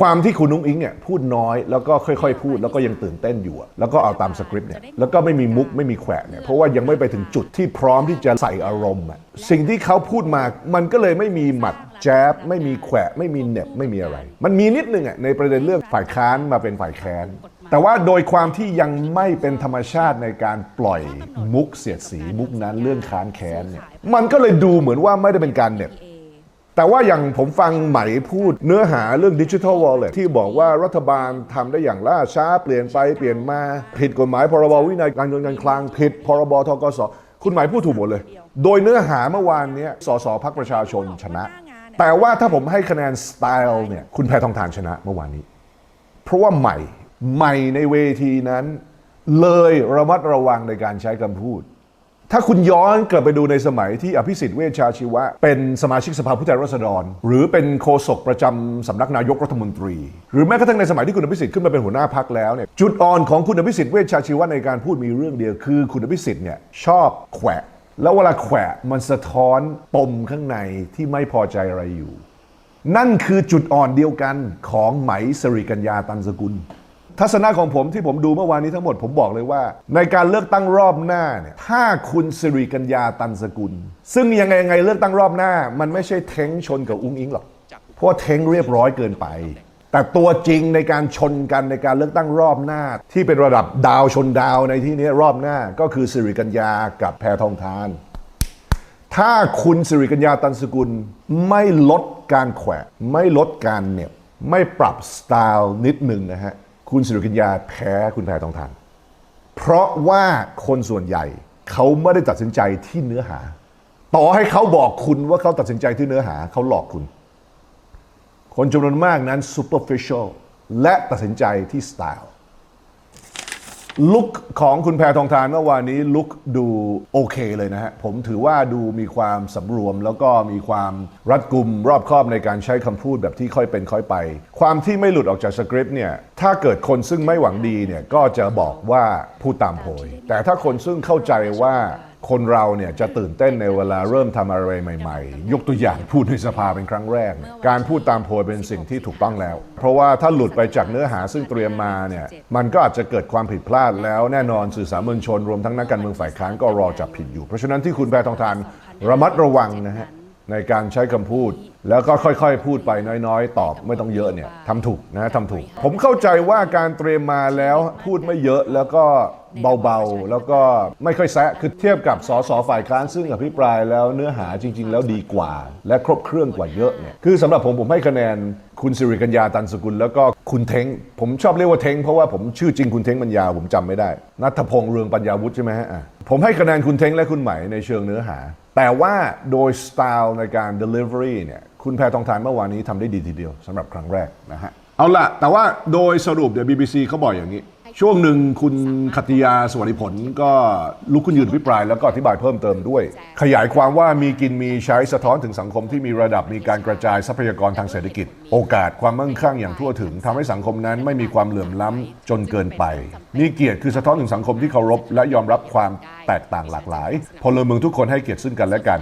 ความที่คุณนุ้งอิงเนี่ยพูดน้อยแล้วก็ค่อยๆ พูดแล้วก็ยังตื่นเต้นอยู่อะแล้วก็เอาตามสคริปต์เนี่ยแล้วก็ไม่มีมุกไม่มีแขวะเนี่ยเพราะว่ายังไม่ไปถึงจุดที่พร้อมที่จะใส่อารมณ์อะสิ่งที่เขาพูดมา มันก็เลยไม่มีหมัดแจ๊บไม่มีแขวะไม่มีเหน็บไม่มีอะไร มันมีนิดนึงอะในประเด็นเรื่องฝ่ายค้านมาเป็นฝ่ายแค้นแต่ว่าโดยความที่ยังไม่เป็นธรรมชาติในการปล่อยมุกเสียดสีมุกนั้นเรื่องค้านแค้นเนี่ยมันก็เลยดูเหมือนว่าไม่ได้เป็นการเหน็บ แต่ว่าอย่างผมฟังไหมพูดเนื้อหาเรื่องดิจิทัลวอลเล็ตที่บอกว่ารัฐบาลทำได้อย่างล่าช้าเปลี่ยนไปเปลี่ยนมา ผิดกฎหมายพรบวินัยการเงินการคลังผิด พรบทกสคุณหมพูดถูกหมดเลย โดยเนื้อหาเมื่อวานนี้สสพักประชาชนชนะ แต่ว่าถ้าผมให้คะแนนสไตล์เนี่ยคุณแพทองทานชนะเมื่อวานนี้ เพราะว่าใหม่ใหม่ในเวทีนั้น เลยระมัดระวังในการใช้คำพูด ถ้าคุณย้อนกลับไปดูในสมัยที่อภิสิทธิ์เวชชาชีวะ เป็นสมาชิกสภาผู้แทนราษฎร หรือเป็นโฆษกประจำสำนักนายกรัฐมนตรี หรือแม้กระทั่งในสมัยที่คุณอภิสิทธิ์ขึ้นมาเป็นหัวหน้าพักแล้วเนี่ยจุดอ่อนของคุณอภิสิทธิ์เวชชาชีวะในการพูดมีเรื่องเดียวคือ คุณอภิสิทธิ์เนี่ยชอบแขวะแล้วเวลาแขวะมันสะท้อนปมข้างในที่ไม่พอใจอะไรอยู่ นั่นคือจุดอ่อนเดียวกันของไหมสริกัญญาตันสกุล ทัศนะของผมที่ผมดูเมื่อวานนี้ทั้งหมดผมบอกเลยว่า ในการเลือกตั้งรอบหน้าเนี่ยถ้าคุณสิริกัญญาตันสกุล ซึ่งยังไงยังไงเลือกตั้งรอบหน้า มันไม่ใช่เท้งชนกับอุ้งอิงหรอกเพราะเท้งเรียบร้อยเกินไป แต่ตัวจริงในการชนกันในการเลือกตั้งรอบหน้า ที่เป็นระดับดาวชนดาวในที่นี้รอบหน้าก็คือสิริกัญญากับแพทองทาน ถ้าคุณสิริกัญญาตันสกุลไม่ลดการแขวะไม่ลดการเน็บไม่ปรับสไตล์นิดหนึ่งนะฮะ คุณสิริกัญญาแพ้คุณแพทองทานเพราะว่าคนส่วนใหญ่เขาไม่ได้ตัดสินใจที่เนื้อหา ต่อให้เขาบอกคุณว่าเขาตัดสินใจที่เนื้อหาเขาหลอกคุณ คนจำนวนมากนั้น superficial และตัดสินใจที่สไต ลุคของคุณแพทองทานเมื่อวานนี้ลุคดูโอเคเลยนะฮะ ผมถือว่าดูมีความสำรวมแล้วก็มีความรัดกุมรอบคอบในการใช้คำพูดแบบที่ค่อยเป็นค่อยไป ความที่ไม่หลุดออกจากสคริปต์เนี่ย ถ้าเกิดคนซึ่งไม่หวังดีเนี่ยก็จะบอกว่าพูดตามโพยแต่ถ้าคนซึ่งเข้าใจว่า คนเราเนี่ยจะตื่นเต้นในเวลาเริ่มทำอะไรใหม่ ๆ ยกตัวอย่างพูดในสภาเป็นครั้งแรกเนี่ยการพูดตามโพยเป็นสิ่งที่ถูกต้องแล้ว เพราะว่าถ้าหลุดไปจากเนื้อหาซึ่งเตรียมมาเนี่ยมันก็อาจจะเกิดความผิดพลาดแล้วแน่นอนสื่อสารมวลชนรวมทั้งนักการเมืองฝ่ายค้านก็รอจับผิดอยู่ เพราะฉะนั้นที่คุณแพทองทานระมัดระวังนะฮะในการใช้คำพูด แล้วก็ค่อยๆ พูดไปน้อยๆ ตอบไม่ต้องเยอะเนี่ยทำถูกนะทำถูก ผมเข้าใจว่าการเตรียมมาแล้วพูดไม่เยอะแล้วก็ เบาๆ แล้วก็ไม่ค่อยแซะคือเทียบกับสสฝ่ายค้านซึ่งอภิปรายแล้วเนื้อหาจริง ๆ แล้วดีกว่า และครบเครื่องกว่าเยอะเนี่ยคือสำหรับผมผมให้คะแนนคุณสิริกัญญาตันสกุล แล้วก็คุณเท้งผมชอบเรียกว่าเท้งเพราะว่าผมชื่อจริงคุณเท้งปัญญาผมจำไม่ได้นัทพงษ์เรืองปัญญาวุฒิใช่ไหมฮะอะผมให้คะแนนคุณเท้งและคุณไหมในเชิงเนื้อหา แต่ว่าโดยสไตล์ในการ delivery เนี่ยคุณแพทองทานเมื่อวานนี้ทำได้ดีทีเดียวสำหรับครั้งแรกนะฮะเอาละแต่ว่าโดยสรุปเดี๋ยว BBC เขาบอกอย่างนี้ ช่วงหนึ่งคุณคัตยาสวัสดิผลก็ลุกขึ้นยืนอภิปรายแล้วก็อธิบายเพิ่มเติมด้วย ขยายความว่ามีกินมีใช้สะท้อนถึงสังคมที่มีระดับมีการกระจายทรัพยากรทางเศรษฐกิจ โอกาสความมั่งคั่งอย่างทั่วถึงทำให้สังคมนั้นไม่มีความเหลื่อมล้ำจนเกินไปมีเกียรติคือสะท้อนถึงสังคมที่เคารพและยอมรับความแตกต่างหลากหลายพลเมืองทุกคนให้เกียรติซึ่งกันและกัน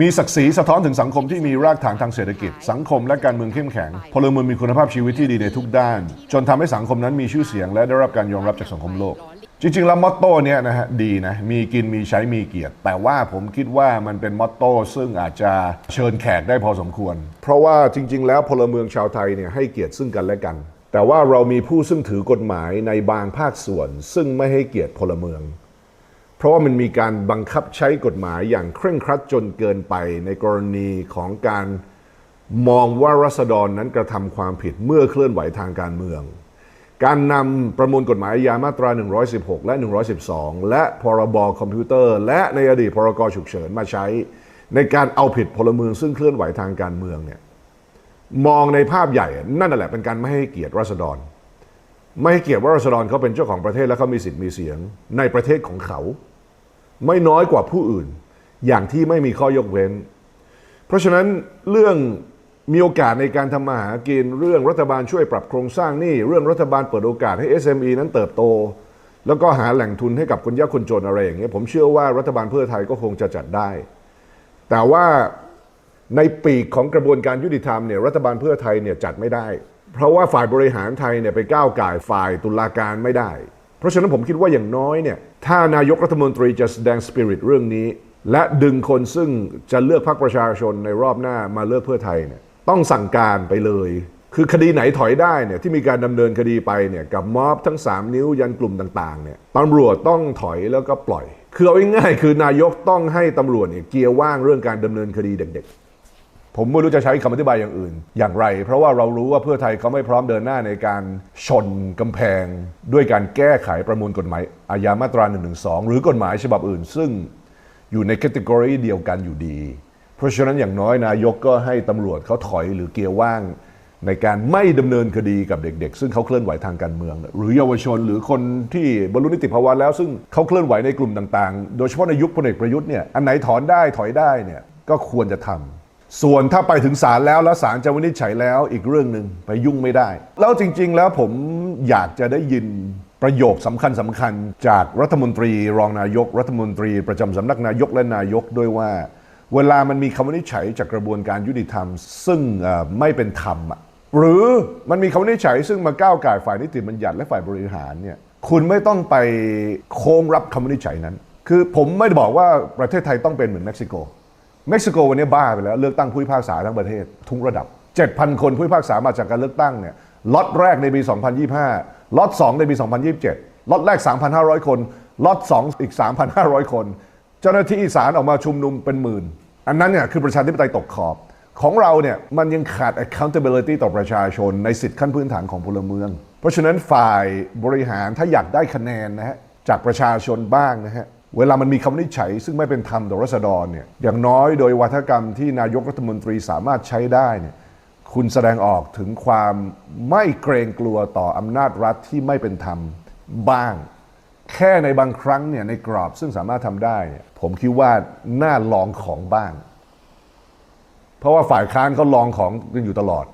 มีศักดิ์ศรีสะท้อนถึงสังคมที่มีรากฐานทางเศรษฐกิจ สังคมและการเมืองเข้มแข็งพลเมืองมีคุณภาพชีวิตที่ดีในทุกด้าน จนทำให้สังคมนั้นมีชื่อเสียง และได้รับการยอมรับจากสังคมโลก จริงๆ แล้วมอตโต้เนี่ยนะฮะดีนะมีกินมีใช้มีเกียรติ แต่ว่าผมคิดว่ามันเป็นมอตโต้ซึ่งอาจจะเชิญแขกได้พอสมควร เพราะว่าจริง ๆ แล้วพลเมืองชาวไทยเนี่ยให้เกียรติซึ่งกันและกัน แต่ว่าเรามีผู้ซึ่งถือกฎหมายในบางภาคส่วน ซึ่งไม่ให้เกียรติพลเมือง เพราะว่ามันมีการบังคับใช้กฎหมายอย่างเคร่งครัดจนเกินไปในกรณีของการมองว่ารัษฎรนั้นกระทำความผิดเมื่อเคลื่อนไหวทางการเมือง การนำประมวลกฎหมายอาญามาตรา 116 และ 112 และพรบคอมพิวเตอร์ และในอดีตพรกฉุกเฉินมาใช้ ในการเอาผิดพลเมืองซึ่งเคลื่อนไหวทางการเมืองเนี่ยมองในภาพใหญ่นั่นแหละเป็นการไม่ให้เกียรติรัษฎร ไม่ให้เกียรติว่ารัษฎรเขาเป็นเจ้าของประเทศและเขามีสิทธิ์มีเสียงในประเทศของเขา ไม่น้อยกว่าผู้อื่น อย่างที่ไม่มีข้อยกเว้น เพราะฉะนั้นเรื่องมีโอกาสในการทำมาหากินเรื่องรัฐบาลช่วยปรับโครงสร้างนี้เรื่องรัฐบาลเปิดโอกาสให้ SME นั้นเติบโต แล้วก็หาแหล่งทุนให้กับคนยากคนจนอะไรอย่างเงี้ยผมเชื่อว่ารัฐบาลเพื่อไทยก็คงจะจัดได้ แต่ว่าในปีกของกระบวนการยุติธรรมเนี่ยรัฐบาลเพื่อไทยเนี่ยจัดไม่ได้ เพราะว่าฝ่ายบริหารไทยเนี่ยไปก้าวไก่ฝ่ายตุลาการไม่ได้ เพราะฉะนั้นผมคิดว่าอย่างน้อยเนี่ยถ้านายกรัฐมนตรีจะแสดงสปิริตเรื่องนี้ และดึงคนซึ่งจะเลือกพรรคประชาชนในรอบหน้ามาเลือกเพื่อไทยเนี่ยต้องสั่งการไปเลย คือคดีไหนถอยได้เนี่ยที่มีการดำเนินคดีไปเนี่ยกับม็อบทั้ง 3 นิ้วยันกลุ่มต่างๆเนี่ยตำรวจต้องถอยแล้วก็ปล่อย คือเอาง่ายๆคือนายกต้องให้ตำรวจเนี่ยเกียร์ว่างเรื่องการดำเนินคดีเด็กๆ ผมไม่รู้จะใช้คำอธิบายอย่างอื่น อย่างไร เพราะว่าเรารู้ว่าเพื่อไทยเขาไม่พร้อมเดินหน้าในการชนกำแพง ด้วยการแก้ไขประมวลกฎหมายอาญามาตรา1นึหรือกฎหมายฉบับอื่น ซึ่งอยู่ในแคตตากรีเดียวกันอยู่ดี เพราะฉะนั้นอย่างน้อยนายกก็ให้ตำรวจเขาถอยหรือเกียร์ว่าง ในการไม่ดำเนินคดีกับเด็ก ๆ ซึ่งเขาเคลื่อนไหวทางการเมือง หรือเยาวชนหรือคนที่บรรลุนิติภาวะแล้ว ซึ่งเขาเคลื่อนไหวในกลุ่มต่างๆ โดยเฉพาะในยุคพลเอกประยุทธ์เนี่ยอันไหนถอนได้ถอยได้เนี่ยก็ควรจะทำ ส่วนถ้าไปถึงศาลแล้วแล้วศาลจะวินิจฉัยแล้วอีกเรื่องหนึ่งไปยุ่งไม่ได้ แล้วจริง ๆ แล้วผมอยากจะได้ยินประโยคสำคัญสำคัญๆจากรัฐมนตรีรองนายก รัฐมนตรีประจำสำนักนายกและนายกด้วยว่า เวลามันมีคำวินิจฉัยจากกระบวนการยุติธรรม ซึ่งไม่เป็นธรรมหรือมันมีคำวินิจฉัยซึ่งมาก้าวไก่ฝ่ายนิติบัญญัติและฝ่ายบริหารเนี่ยคุณไม่ต้องไปโค้งรับคำวินิจฉัยนั้น คือผมไม่ได้บอกว่าประเทศไทยต้องเป็นเหมือนเม็กซิโก เม็กซิโกวันนี้บ้าไปแล้ว เลือกตั้งผู้พิพากษาทั้งประเทศ ทุกระดับ 7,000 คนผู้พิพากษามาจากการเลือกตั้งเนี่ยล็อตแรกในปี 2025ล็อต2ในปี 2027ล็อตแรก 3,500 คนล็อต2อีก 3,500 คน เจ้าหน้าที่ศาลออกมาชุมนุมเป็นหมื่น อันนั้นเนี่ยคือประชาธิปไตยตกขอบของเราเนี่ยมันยังขาด accountability ต่อประชาชนในสิทธิขั้นพื้นฐานของพลเมือง เพราะฉะนั้นฝ่ายบริหารถ้าอยากได้คะแนนนะฮะจากประชาชนบ้างนะฮะ เวลามันมีคำวินิจฉัย ซึ่งไม่เป็นธรรมต่อรัษฎรเนี่ยอย่างน้อยโดยวัฒกรรมที่นายกรัฐมนตรีสามารถใช้ได้เนี่ยคุณแสดงออกถึงความไม่เกรงกลัวต่ออำนาจรัฐที่ไม่เป็นธรรมบ้าง แค่ในบางครั้งเนี่ยในกรอบซึ่งสามารถทำได้เนี่ยผมคิดว่าน่าลองของบ้าง เพราะว่าฝ่ายค้านเขาลองของกันอยู่ตลอด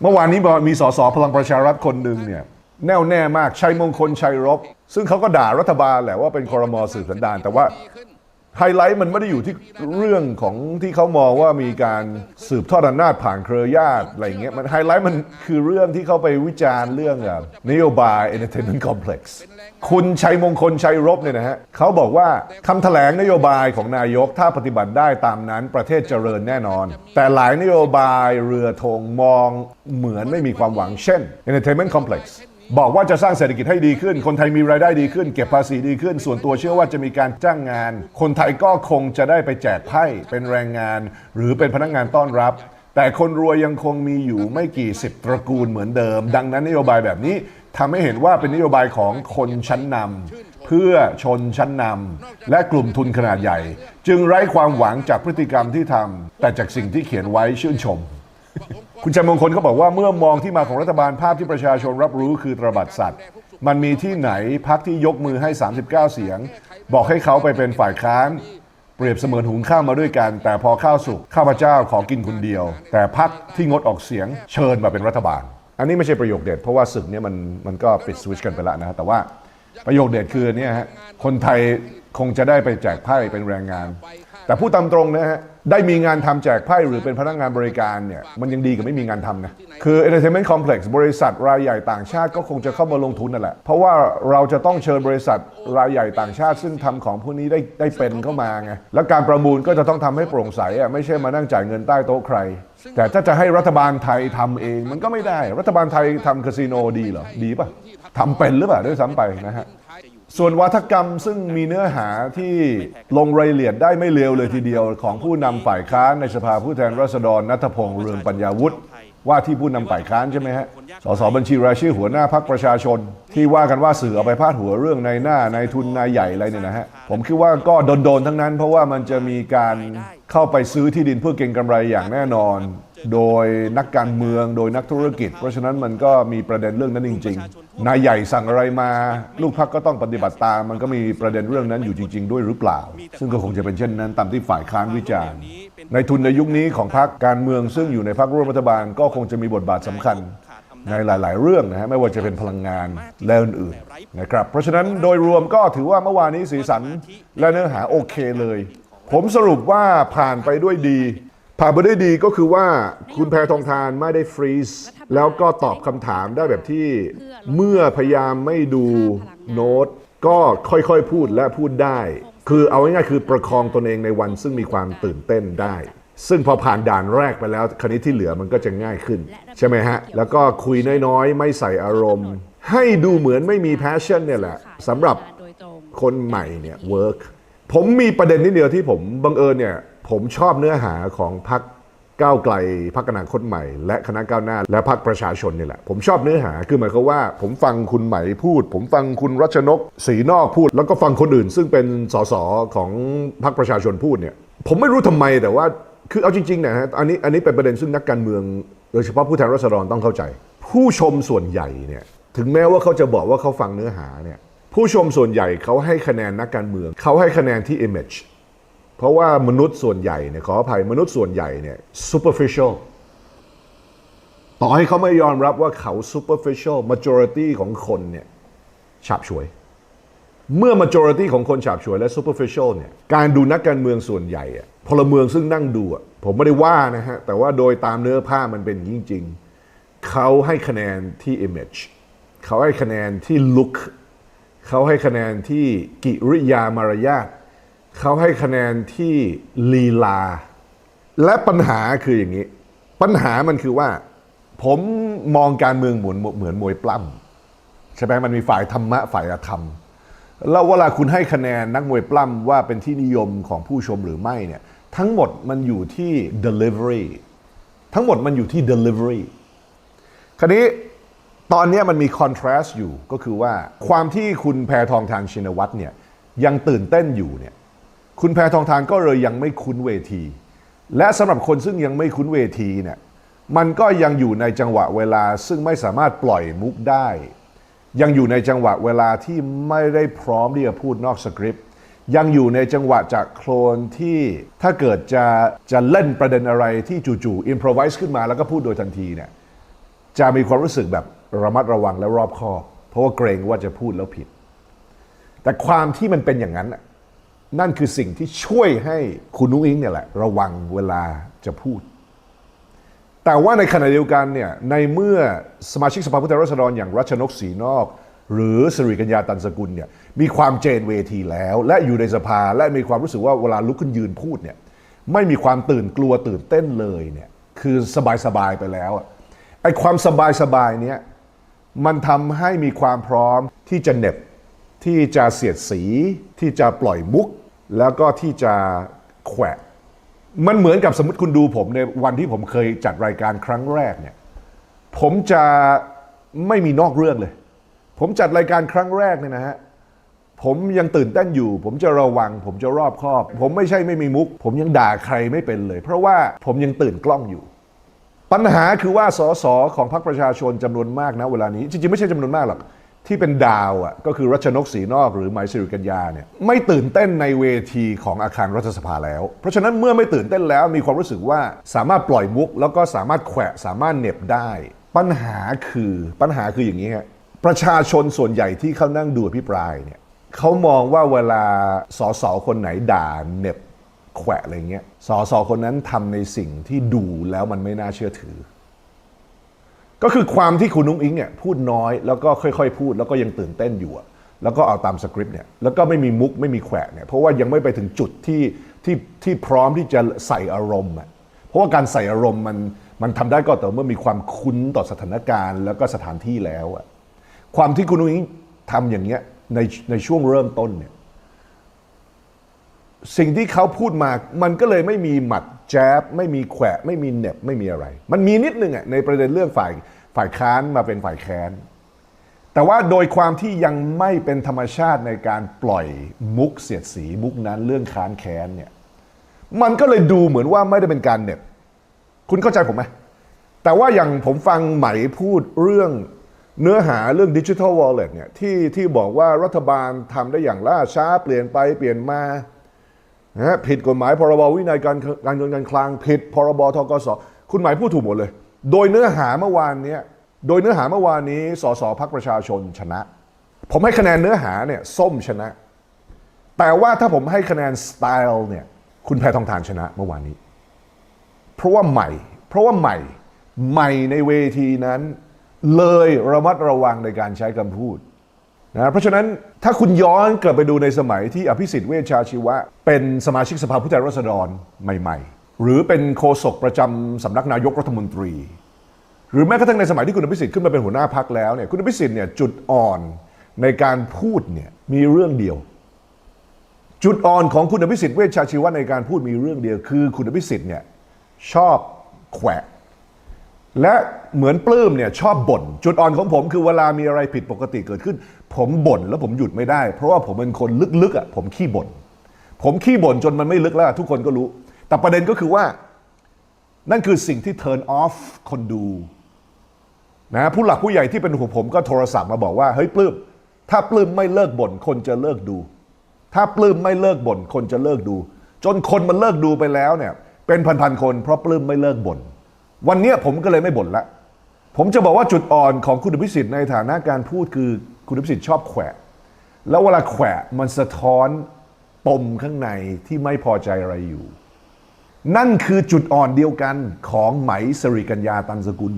เมื่อวานนี้มีสสพลังประชารัฐคนหนึ่งเนี่ย แน่วแน่มากชัยมงคลชัยรบ ซึ่งเขาก็ด่ารัฐบาลแหละว่าเป็นคอรมอสืบสันดานแต่ว่าไฮไลท์มันไม่ได้อยู่ที่เรื่องของที่เขามองว่ามีการสืบทอดอำนาจผ่านเครือญาติอะไรเงี้ยมันไฮไลท์มันคือเรื่องที่เขาไปวิจารณ์เรื่องนโยบาย Entertainment Complex คุณชัยมงคลชัยรบเนี่ยนะฮะเขาบอกว่าคำแถลงนโยบายของนายกถ้าปฏิบัติได้ตามนั้นประเทศเจริญแน่นอน แต่หลายนโยบายเรือธงมองเหมือนไม่มีความหวังเช่น Entertainment Complex บอกว่าจะสร้างเศรษฐกิจให้ดีขึ้น คนไทยมีรายได้ดีขึ้น เก็บภาษีดีขึ้น ส่วนตัวเชื่อว่าจะมีการจ้างงาน คนไทยก็คงจะได้ไปแจกไพ่เป็นแรงงาน หรือเป็นพนักงานต้อนรับ แต่คนรวยยังคงมีอยู่ไม่กี่สิบตระกูลเหมือนเดิม ดังนั้นนโยบายแบบนี้ทำให้เห็นว่าเป็นนโยบายของคนชั้นนำเพื่อชนชั้นนำและกลุ่มทุนขนาดใหญ่ จึงไร้ความหวังจากพฤติกรรมที่ทำแต่จากสิ่งที่เขียนไว้ชื่นชม คุณชัยมงคลเขาบอกว่าเมื่อมองที่มาของรัฐบาลภาพที่ประชาชนรับรู้คือตระบัดสัตว์ มันมีที่ไหนพักที่ยกมือให้ 39 เสียง บอกให้เขาไปเป็นฝ่ายค้าน เปรียบเสมือนหุงข้าวมาด้วยกัน แต่พอข้าวสุกข้าพเจ้าขอกินคนเดียว แต่พักที่งดออกเสียงเชิญมาเป็นรัฐบาล อันนี้ไม่ใช่ประโยคเด็ดเพราะว่าศึกเนี้มันมันก็ปิดสวิตชกันไปแล้วนะฮะแต่ว่าประโยคเด็ดคือเนี่ยฮะคนไทยคงจะได้ไปแจกไพ่เป็นแรงงาน แต่พูดตามตรงนะฮะ ได้มีงานทำแจกไพ่หรือเป็นพนักงานบริการเนี่ย มันยังดีกว่าไม่มีงานทำนะ คือ Entertainment Complex บริษัทรายใหญ่ต่างชาติก็คงจะเข้ามาลงทุนนั่นแหละ เพราะว่าเราจะต้องเชิญบริษัทรายใหญ่ต่างชาติ ซึ่งทำของพวกนี้ได้ได้เป็นเข้ามาไง แล้วการประมูลก็จะต้องทำให้โปร่งใสอะไม่ใช่มานั่งจ่ายเงินใต้โต๊ะใคร แต่ถ้าจะให้รัฐบาลไทยทำเองมันก็ไม่ได้ รัฐบาลไทยทำคาสิโนดีเหรอ ดีป่ะทำเป็นหรือเปล่าด้วยซ้ำไปนะฮะ ส่วนวัฒกรรมซึ่งมีเนื้อหาที่ลงรายละเอียดได้ไม่เลวเลยทีเดียวของผู้นำฝ่ายค้านในสภาผู้แทนราษฎรนัทพงษ์เรืองปัญญาวุฒิว่าที่ผู้นำฝ่ายค้านใช่ไหมฮะ สสบัญชีรายชื่อหัวหน้าพักประชาชน ที่ว่ากันว่าสื่อเอาไปพาดหัวเรื่องในหน้าในทุนนายใหญ่อะไรเนี่ยนะฮะ ผมคิดว่าก็โดนๆทั้งนั้น เพราะว่ามันจะมีการเข้าไปซื้อที่ดินเพื่อเก็งกำไรอย่างแน่นอน โดยนักการเมืองโดยนักธุรกิจ เพราะฉะนั้นมันก็มีประเด็นเรื่องนั้นจริง ๆ นายใหญ่สั่งอะไรมา ลูกพักก็ต้องปฏิบัติตาม มันก็มีประเด็นเรื่องนั้นอยู่จริง ๆ ด้วยหรือเปล่า ซึ่งก็คงจะเป็นเช่นนั้นตามที่ฝ่ายค้านวิจารณ์ ในทุนในยุคนี้ของพรรคการเมืองซึ่งอยู่ในพรรคร่วมรัฐบาลก็คงจะมีบทบาทสำคัญในหลาย ๆ เรื่องนะฮะไม่ว่าจะเป็นพลังงานและอื่นๆนะครับเพราะฉะนั้นโดยรวมก็ถือว่าเมื่อวานนี้สีสันและเนื้อหาโอเคเลย ผมสรุปว่าผ่านไปด้วยดี ผ่านไปได้ดีก็คือว่าคุณแพรทองทานไม่ได้ฟรีซแล้วก็ตอบคำถามได้แบบที่เมื่อพยายามไม่ดูโน้ต ก็ค่อยๆพูดและพูดได้ คือเอาง่ายๆคือประคองตนเองในวันซึ่งมีความตื่นเต้นได้ ซึ่งพอผ่านด่านแรกไปแล้วคันนี้ที่เหลือมันก็จะง่ายขึ้น ใช่ไหมฮะ แล้วก็คุยน้อยๆ ไม่ใส่อารมณ์ ให้ดูเหมือนไม่มี passion เนี่ยแหละสำหรับคนใหม่เนี่ยเวิร์กผมมีประเด็นนิดเดียวที่ผมบังเอิญเนี่ย ผมชอบเนื้อหาของพรรคก้าวไกลพรรคอนาคตใหม่ และคณะก้าวหน้า และพรรคประชาชนนี่แหละ ผมชอบเนื้อหาคือหมายความว่า ผมฟังคุณใหม่พูด ผมฟังคุณรัชนกศรีนอกพูด แล้วก็ฟังคนอื่น ซึ่งเป็นสสของพรรคประชาชนพูดเนี่ยผมไม่รู้ทำไมแต่ว่าคือเอาจริงๆนะฮะอันนี้อันนี้เป็นประเด็นซึ่งนักการเมือง โดยเฉพาะผู้แทนราษฎรต้องเข้าใจ ผู้ชมส่วนใหญ่เนี่ยถึงแม้ว่าเขาจะบอกว่าเขาฟังเนื้อหาเนี่ยผู้ชมส่วนใหญ่เขาให้คะแนนนักการเมืองเขาให้คะแนนที่ image เพราะว่ามนุษย์ส่วนใหญ่เนี่ยขออภัยมนุษย์ส่วนใหญ่เนี่ย superficial ต่อให้เขาไม่ยอมรับว่าเขา superficial majority ของคนเนี่ยฉาบฉวย เมื่อ majority ของคนฉาบฉวยและ superficial เนี่ยการดูนักการเมืองส่วนใหญ่อะพลเมืองซึ่งนั่งดูอะผมไม่ได้ว่านะฮะ แต่ว่าโดยตามเนื้อผ้ามันเป็นอย่างจริง ๆ เขาให้คะแนนที่ image เขาให้คะแนนที่ look เขาให้คะแนนที่กิริยามารยาท เขาให้คะแนนที่ลีลา และปัญหาคืออย่างนี้ ปัญหามันคือว่า ผมมองการเมืองเหมือนเหมือนมวยปล้ำใช่ไหมมันมีฝ่ายธรรมะฝ่ายอธรรม แล้วเวลาคุณให้คะแนนนักมวยปล้ำว่าเป็นที่นิยมของผู้ชมหรือไม่เนี่ยทั้งหมดมันอยู่ที่ delivery ทั้งหมดมันอยู่ที่ delivery คราวนี้ตอนนี้มันมี contrast อยู่ก็คือว่าความที่คุณแพรทองทานชินวัตรเนี่ยยังตื่นเต้นอยู่เนี่ย คุณแพทองทานก็เลยยังไม่คุ้นเวที และสำหรับคนซึ่งยังไม่คุ้นเวทีเนี่ยมันก็ยังอยู่ในจังหวะเวลาซึ่งไม่สามารถปล่อยมุกได้ ยังอยู่ในจังหวะเวลาที่ไม่ได้พร้อมที่จะพูดนอกสคริปต์ยังอยู่ในจังหวะจากโคลนที่ถ้าเกิดจะจะเล่นประเด็นอะไรที่จู่ๆอินพรไวส์ขึ้นมาแล้วก็พูดโดยทันทีเนี่ยจะมีความรู้สึกแบบระมัดระวังและรอบคอบ เพราะว่าเกรงว่าจะพูดแล้วผิด แต่ความที่มันเป็นอย่างนั้น นั่นคือสิ่งที่ช่วยให้คุณนุ้งอิงเนี่ยแหละ ระวังเวลาจะพูด แต่ว่าในขณะเดียวกันเนี่ยในเมื่อสมาชิกสภาผู้แทนราษฎรอย่างรัชนกศรีนอก หรือสิริกัญญาตันสกุลเนี่ยมีความเจนเวทีแล้ว และอยู่ในสภาและมีความรู้สึกว่าเวลาลุกขึ้นยืนพูดเนี่ยไม่มีความตื่นกลัวตื่นเต้นเลยเนี่ยคือสบายๆไปแล้วไอ้ความสบายๆเนี้ยมันทำให้มีความพร้อมที่จะเหน็บ ที่จะเสียดสี ที่จะปล่อยมุก แล้วก็ที่จะแขวะมันเหมือนกับสมมติคุณดูผมในวันที่ผมเคยจัดรายการครั้งแรกเนี่ยผมจะไม่มีนอกเรื่องเลย ผมจัดรายการครั้งแรกเนี่ยนะฮะผมยังตื่นเต้นอยู่ ผมจะระวัง ผมจะรอบคอบ ผมไม่ใช่ไม่มีมุก ผมยังด่าใครไม่เป็นเลย เพราะว่าผมยังตื่นกล้องอยู่ ปัญหาคือว่าสสของพรรคประชาชนจำนวนมากนะเวลานี้ จริงๆไม่ใช่จำนวนมากหรอก ที่เป็นดาวอะก็คือรัชนกศรีนอกหรือหมายสิริกัญญาเนี่ยไม่ตื่นเต้นในเวทีของอาคารรัฐสภาแล้ว เพราะฉะนั้นเมื่อไม่ตื่นเต้นแล้วมีความรู้สึกว่าสามารถปล่อยมุก แล้วก็สามารถแขวะสามารถเน็บได้ ปัญหาคือปัญหาคืออย่างนี้ฮะประชาชนส่วนใหญ่ที่เขานั่งดูอภิปรายเนี่ยเขามองว่าเวลาสสคนไหนด่าเน็บแขวะอะไรเงี้ยสสคนนั้นทำในสิ่งที่ดูแล้วมันไม่น่าเชื่อถือ ก็คือความที่คุณนุ้งอิงเนี่ยพูดน้อยแล้วก็ค่อยๆ พูดแล้วก็ยังตื่นเต้นอยู่อะแล้วก็เอาตามสคริปต์เนี่ยแล้วก็ไม่มีมุกไม่มีแขวะเนี่ยเพราะว่ายังไม่ไปถึงจุดที่ที่ที่พร้อมที่จะใส่อารมณ์อะเพราะว่าการใส่อารมณ์มันมันทำได้ก็ต่อเมื่อมีความคุ้นต่อสถานการณ์ แล้วก็สถานที่แล้วอะความที่คุณนุ้งอิงทำอย่างเงี้ยในในช่วงเริ่มต้นเนี่ยสิ่งที่เขาพูดมา มันก็เลยไม่มีหมัด แจ๊บไม่มีแขวะไม่มีเน็บไม่มีอะไร มันมีนิดนึงอะในประเด็นเรื่องฝ่ายฝ่ายค้านมาเป็นฝ่ายแค้น แต่ว่าโดยความที่ยังไม่เป็นธรรมชาติในการปล่อยมุกเสียดสีมุกนั้นเรื่องค้านแค้นเนี่ยมันก็เลยดูเหมือนว่าไม่ได้เป็นการเน็บ คุณเข้าใจผมไหมแต่ว่าอย่างผมฟังไหมพูดเรื่องเนื้อหาเรื่องดิจิทัลวอลเล็ตเนี่ยที่ที่บอกว่ารัฐบาลทำได้อย่างล่าช้าเปลี่ยนไปเปลี่ยนมา นะผิดกฎหมายพรบวินัยการการเงินการคลังผิดพรบทกสคุณหมายพูดถูกหมดเลย โดยเนื้อหาเมื่อวานนี้โดยเนื้อหาเมื่อวานนี้สสพักประชาชนชนะ ผมให้คะแนนเนื้อหาเนี่ยส้มชนะ แต่ว่าถ้าผมให้คะแนนสไตล์เนี่ยคุณแพทองทานชนะเมื่อวานนี้ เพราะว่าใหม่ เพราะว่าใหม่ใหม่ในเวทีนั้น เลยระมัดระวังในการใช้คำพูด นะเพราะฉะนั้นถ้าคุณย้อนกลับไปดูในสมัยที่อภิสิทธิ์เวชชาชีวะ เป็นสมาชิกสภาผู้แทนราษฎรใหม่ ๆ หรือเป็นโฆษกประจำสำนักนายกรัฐมนตรี หรือแม้กระทั่งในสมัยที่คุณอภิสิทธิ์ขึ้นมาเป็นหัวหน้าพักแล้วเนี่ยคุณอภิสิทธิ์เนี่ยจุดอ่อนในการพูดเนี่ยมีเรื่องเดียว จุดอ่อนของคุณอภิสิทธิ์เวชชาชีวะในการพูดมีเรื่องเดียวคือ คุณอภิสิทธิ์เนี่ยชอบแขวะ และเหมือนปลื้มเนี่ยชอบบ่นจุดอ่อนของผมคือเวลามีอะไรผิดปกติเกิดขึ้น ผมบ่นแล้วผมหยุดไม่ได้ เพราะว่าผมเป็นคนลึกๆอะผมขี้บ่นผมขี้บ่นจนมันไม่ลึกแล้ว ทุกคนก็รู้ แต่ประเด็นก็คือว่า นั่นคือสิ่งที่ turn off คนดูนะผู้หลักผู้ใหญ่ที่เป็นหัวผมก็โทรศัพท์มาบอกว่าเฮ้ยปลื้มถ้าปลื้มไม่เลิกบ่นคนจะเลิกดู ถ้าปลื้มไม่เลิกบ่นคนจะเลิกดู จนคนมันเลิกดูไปแล้วเนี่ยเป็นพันๆคนเพราะปลื้มไม่เลิกบ่น วันนี้ผมก็เลยไม่บ่นละ ผมจะบอกว่าจุดอ่อนของคุณอภิสิทธิ์ในฐานะการพูดคือคุณอภิสิทธิ์ชอบแขวะ แล้วเวลาแขวะมันสะท้อนปมข้างในที่ไม่พอใจอะไรอยู่ นั่นคือจุดอ่อนเดียวกันของไหมสริกัญญาตันสกุล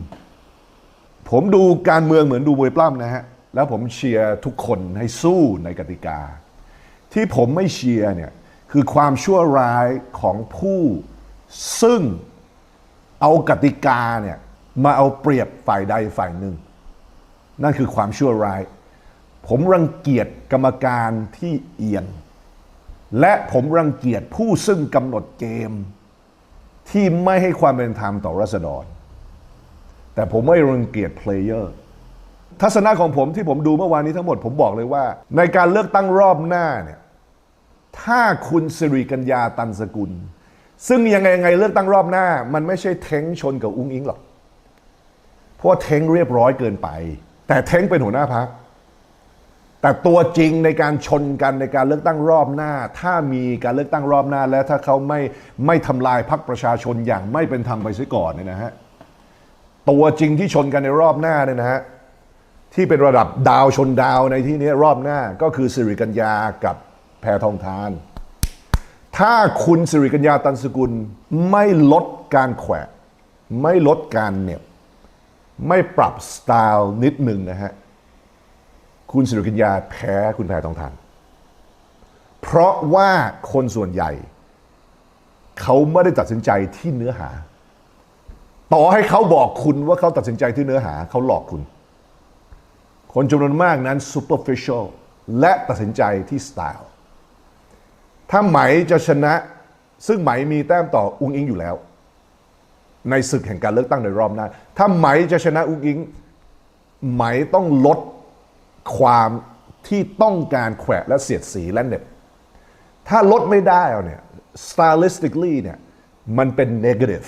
ผมดูการเมืองเหมือนดูมวยปล้ำนะฮะ แล้วผมเชียร์ทุกคนให้สู้ในกติกา ที่ผมไม่เชียร์เนี่ยคือความชั่วร้ายของผู้ซึ่ง เอากติกาเนี่ยมาเอาเปรียบฝ่ายใดฝ่ายหนึ่ง นั่นคือความชั่วร้าย ผมรังเกียจกรรมการที่เอียง และผมรังเกียจผู้ซึ่งกำหนดเกม ที่ไม่ให้ความเป็นธรรมต่อรัษฎร แต่ผมไม่รังเกียจเพลเยอร์ทัศนะของผมที่ผมดูเมื่อวานนี้ทั้งหมดผมบอกเลยว่า ในการเลือกตั้งรอบหน้าเนี่ยถ้าคุณสิริกัญญาตันสกุล ซึ่งยังไงยังไงเลือกตั้งรอบหน้า มันไม่ใช่เท้งชนกับอุ้งอิงหรอก เพราะเท้งเรียบร้อยเกินไป แต่เท้งเป็นหัวหน้าพัก แต่ตัวจริงในการชนกันในการเลือกตั้งรอบหน้า ถ้ามีการเลือกตั้งรอบหน้า และถ้าเขาไม่ไม่ทำลายพรรคประชาชนอย่างไม่เป็นธรรมไปซะก่อนเนี่ยนะฮะตัวจริงที่ชนกันในรอบหน้าเนี่ยนะฮะที่เป็นระดับดาวชนดาวในที่นี้รอบหน้าก็คือสิริกัญญากับแพทองทาน ถ้าคุณสิริกัญญาตันสกุลไม่ลดการแขวะ ไม่ลดการเน็บ ไม่ปรับสไตล์นิดหนึ่งนะฮะ คุณสิริกัญญาแพ้คุณแพทองทาน เพราะว่าคนส่วนใหญ่ เขาไม่ได้ตัดสินใจที่เนื้อหา ต่อให้เขาบอกคุณว่าเขาตัดสินใจที่เนื้อหา เขาหลอกคุณ คนจำนวนมากนั้น superficial และตัดสินใจที่สไตล์ ถ้าไหมจะชนะ ซึ่งไหมมีแต้มต่ออุ้งอิงอยู่แล้ว ในศึกแห่งการเลือกตั้งในรอบหน้า ถ้าไหมจะชนะอุ้งอิง ไหมต้องลดความที่ต้องการแขวะและเสียดสีและเน็บ ถ้าลดไม่ได้เอาเนี่ย stylistically เนี่ย มันเป็น negative